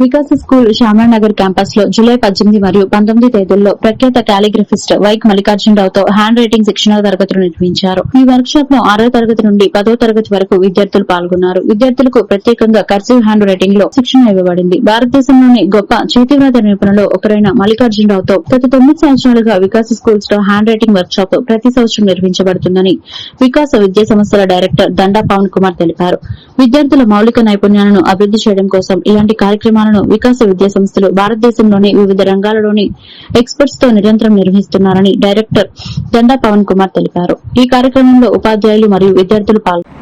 Vikas school Shyamnagar క్యాంపస్లో July పద్దెనిమిది మరియు పంతొమ్మిది తేదీల్లో ప్రఖ్యాత కాలిగ్రఫిస్ట్ వైక్ మల్లికార్జునరావుతో హ్యాండ్ రైటింగ్ శిక్షణ తరగతులు నిర్వహించారు. ఈ వర్క్ షాప్లో ఆరో తరగతి నుండి పదో తరగతి వరకు విద్యార్థులు పాల్గొన్నారు. విద్యార్థులకు ప్రత్యేకంగా కర్సివ్ హ్యాండ్ రైటింగ్లో శిక్షణ ఇవ్వబడింది. భారతదేశంలోని గొప్ప చేతివ్రాత నిపుణులు ఒకరైన మల్లికార్జునరావుతో గత తొమ్మిది సంవత్సరాలుగా వికాస్ స్కూల్స్లో హ్యాండ్ రైటింగ్ వర్క్ షాప్ ప్రతి సంవత్సరం నిర్వహించబడుతుందని వికాస విద్యా సంస్థల డైరెక్టర్ దండా పవన్ కుమార్ తెలిపారు. విద్యార్థుల మౌలిక నైపుణ్యాలను అభివృద్ది చేయడం కోసం ఇలాంటి కార్యక్రమాలు కార్యక్రమాలను వికాస విద్యా సంస్థలు భారతదేశంలోని వివిధ రంగాలలోని ఎక్స్పర్ట్స్తో నిరంతరం నిర్వహిస్తున్నారని డైరెక్టర్ దండా పవన్ కుమార్ తెలిపారు. ఈ కార్యక్రమంలో ఉపాధ్యాయులు మరియు విద్యార్థులు పాల్గొన్నారు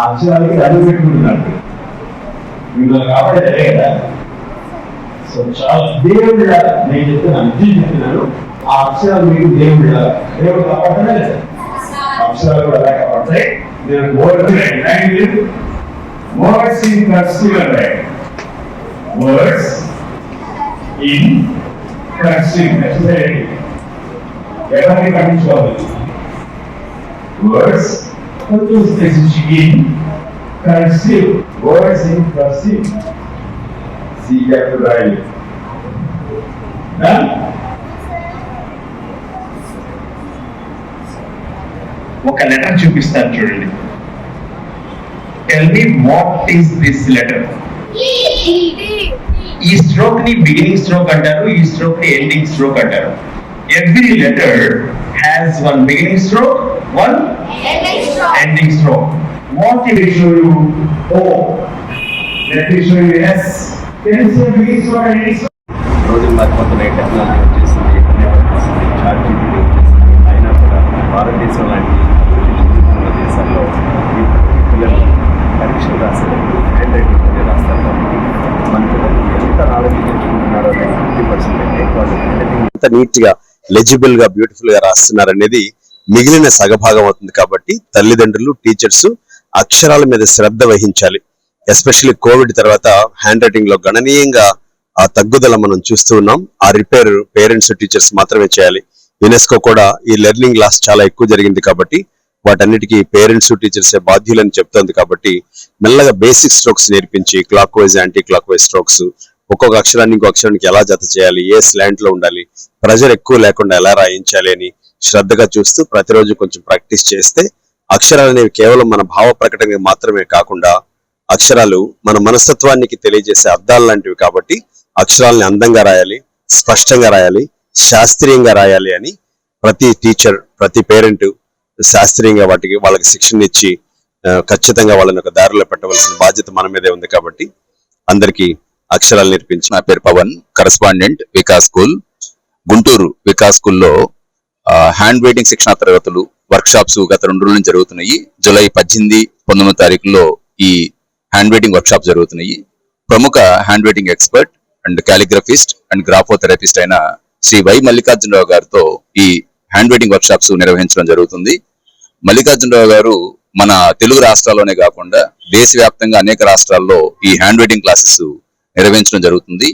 అక్షరాలకి అడుగు పెట్టుకుంటున్నాడు మిమ్మల్ని కాపాడేదే కదా సో చాలా దేవుడు నేను చెప్తున్నాను నిజం చెప్తున్నాను ఆ అక్షరాలు మీకు దేవుడు దేవుడు కాపాడతానే లేదా అక్షరాలు కూడా ఎలా కాపాడతాయి నేను word write words in cursive write words in cursive write ఎవరిని పట్టించుకోవాలి వర్డ్స్ కొంచెం specific in cursive words in cursive C capital రాయాలి Done? ఒక లెటర్ చూపిస్తాను చూడండి. Tell me what is this letter ఈ స్ట్రోక్ని బిగినింగ్ స్ట్రోక్ అంటారు ఈ స్ట్రోక్ని ఎండింగ్ స్ట్రోక్ అంటారు. Every letter has one beginning stroke one ending stroke what if show show oh let me show show S S. Can you see stroke beginning stroke and ending stroke? Technology వచ్చేసింది internet వచ్చేసింది ChatGPT వచ్చేసింది అయినా కూడా మన భారతదేశం లాంటి అభివృద్ధి చెందుతున్న దేశాల్లో ఈ పిల్లలు పరీక్షలు రాసేటప్పుడు హ్యాండ్ రైటింగ్ అనేది రాస్తారు కాబట్టి మన పిల్లలు ఎంత నాలెడ్జ్ తెచ్చుకుంటున్నారో అనేది ఫిఫ్టీ పర్సెంట్ అయితే వాళ్ళు హ్యాండ్ రైటింగ్ ఎంత నీట్గా లెజిబుల్గా బ్యూటిఫుల్గా రాస్తున్నారు అనేది మిగిలిన సగభాగం అవుతుంది కాబట్టి తల్లిదండ్రులు టీచర్స్ అక్షరాల మీద శ్రద్ధ వహించాలి. ఎస్పెషల్లీ కోవిడ్ తర్వాత హ్యాండ్ రైటింగ్లో గణనీయంగా ఆ తగ్గుదల మనం చూస్తూ ఉన్నాం. ఆ రిపేర్ పేరెంట్స్ టీచర్స్ మాత్రమే చేయాలి. యునెస్కో కూడా ఈ లెర్నింగ్ లాస్ చాలా ఎక్కువ జరిగింది కాబట్టి వాటన్నిటికీ పేరెంట్స్ టీచర్స్ బాధ్యులని చెప్తోంది కాబట్టి మెల్లగా బేసిక్ స్ట్రోక్స్ నేర్పించి clockwise anticlockwise strokes ఒక్కొక్క అక్షరాన్ని ఇంకో అక్షరానికి ఎలా జత చేయాలి? ఏ స్లాంట్లో ఉండాలి? ప్రెజర్ ఎక్కువ లేకుండా ఎలా రాయించాలి అని శ్రద్ధగా చూస్తూ ప్రతిరోజు కొంచెం ప్రాక్టీస్ చేస్తే అక్షరాలు అనేవి కేవలం మన భావ ప్రకటనకి మాత్రమే కాకుండా అక్షరాలు మన మనస్తత్వానికి తెలియజేసే అర్థాలు లాంటివి కాబట్టి అక్షరాలని అందంగా రాయాలి స్పష్టంగా రాయాలి శాస్త్రీయంగా రాయాలి అని ప్రతి టీచర్ ప్రతి పేరెంట్ శాస్త్రీయంగా వాటికి వాళ్ళకి శిక్షణ ఇచ్చి ఖచ్చితంగా వాళ్ళని ఒక దారిలో పెట్టవలసిన బాధ్యత మన మీదే ఉంది కాబట్టి అందరికీ అక్షరాలు నేర్పించి నా పేరు పవన్ కరస్పాండెంట్ వికాస్ స్కూల్. గుంటూరు వికాస్ స్కూల్లో హ్యాండ్ రైటింగ్ శిక్షణ తరగతులు వర్క్ షాప్స్ గత రెండు రోజులు జరుగుతున్నాయి. జూలై పద్దెనిమిది పంతొమ్మిది తారీఖులో ఈ హ్యాండ్ రైటింగ్ వర్క్ షాప్ జరుగుతున్నాయి. ప్రముఖ handwriting expert and calligraphist and graphotherapist అయిన శ్రీ వై మల్లికార్జునరావు గారితో ఈ హ్యాండ్ రైటింగ్ వర్క్ షాప్స్ నిర్వహించడం జరుగుతుంది. మల్లికార్జునరావు గారు మన తెలుగు రాష్ట్రాల్లోనే కాకుండా దేశవ్యాప్తంగా అనేక రాష్ట్రాల్లో ఈ హ్యాండ్ రైటింగ్ క్లాసెస్ నిర్వహించడం జరుగుతుంది.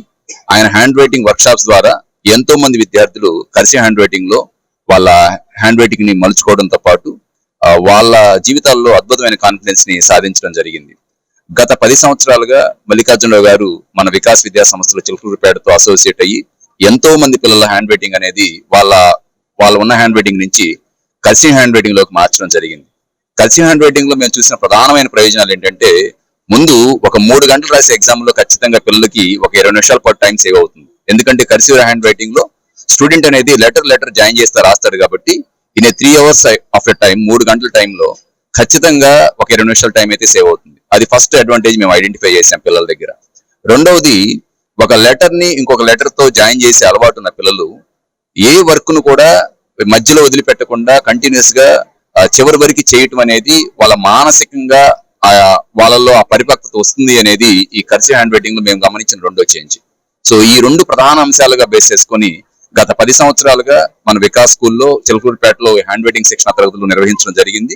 ఆయన హ్యాండ్ రైటింగ్ వర్క్షాప్స్ ద్వారా ఎంతో మంది విద్యార్థులు కర్సి హ్యాండ్ రైటింగ్లో వాళ్ళ హ్యాండ్ రైటింగ్ని మలుచుకోవడంతో పాటు వాళ్ళ జీవితాల్లో అద్భుతమైన కాన్ఫిడెన్స్ని సాధించడం జరిగింది. గత పది సంవత్సరాలుగా మల్లికార్జునరావు గారు మన వికాస్ విద్యా సంస్థలో చిలుకూరుపేటతో అసోసియేట్ అయ్యి ఎంతో మంది పిల్లల హ్యాండ్ రైటింగ్ అనేది వాళ్ళ వాళ్ళు ఉన్న హ్యాండ్ రైటింగ్ నుంచి కర్సి హ్యాండ్ రైటింగ్లోకి మార్చడం జరిగింది. కర్సి హ్యాండ్ రైటింగ్లో మేము చూసిన ప్రధానమైన ప్రయోజనాలు ఏంటంటే ముందు ఒక మూడు గంటలు రాసే ఎగ్జామ్లో ఖచ్చితంగా పిల్లలకి ఒక ఇరవై నిమిషాల పాటు టైం సేవ్ అవుతుంది. ఎందుకంటే కర్సివ్ హ్యాండ్ రైటింగ్లో స్టూడెంట్ అనేది లెటర్ లెటర్ జాయిన్ చేస్తే రాస్తాడు కాబట్టి in three hours of a time మూడు గంటల టైంలో ఖచ్చితంగా ఒక ఇరవై నిమిషాల టైం అయితే సేవ్ అవుతుంది. అది ఫస్ట్ అడ్వాంటేజ్ మేము ఐడెంటిఫై చేసాం పిల్లల దగ్గర. రెండవది ఒక లెటర్ని ఇంకొక లెటర్తో జాయిన్ చేసే అలవాటు ఉన్న పిల్లలు ఏ వర్క్ను కూడా మధ్యలో వదిలిపెట్టకుండా కంటిన్యూస్గా చివరి వరకు చేయటం అనేది వాళ్ళ మానసికంగా ఆ, ఆ పరిపక్వత వస్తుంది అనేది ఈ కర్సి హ్యాండ్ రైటింగ్లో మేము గమనించిన రెండో చేంజ్. సో ఈ రెండు ప్రధాన అంశాలుగా బేస్ చేసుకొని గత పది సంవత్సరాలుగా మన వికాస్ స్కూల్లో చిలకూరుపేటలో హ్యాండ్ రైటింగ్ శిక్షణ తరగతులు నిర్వహించడం జరిగింది.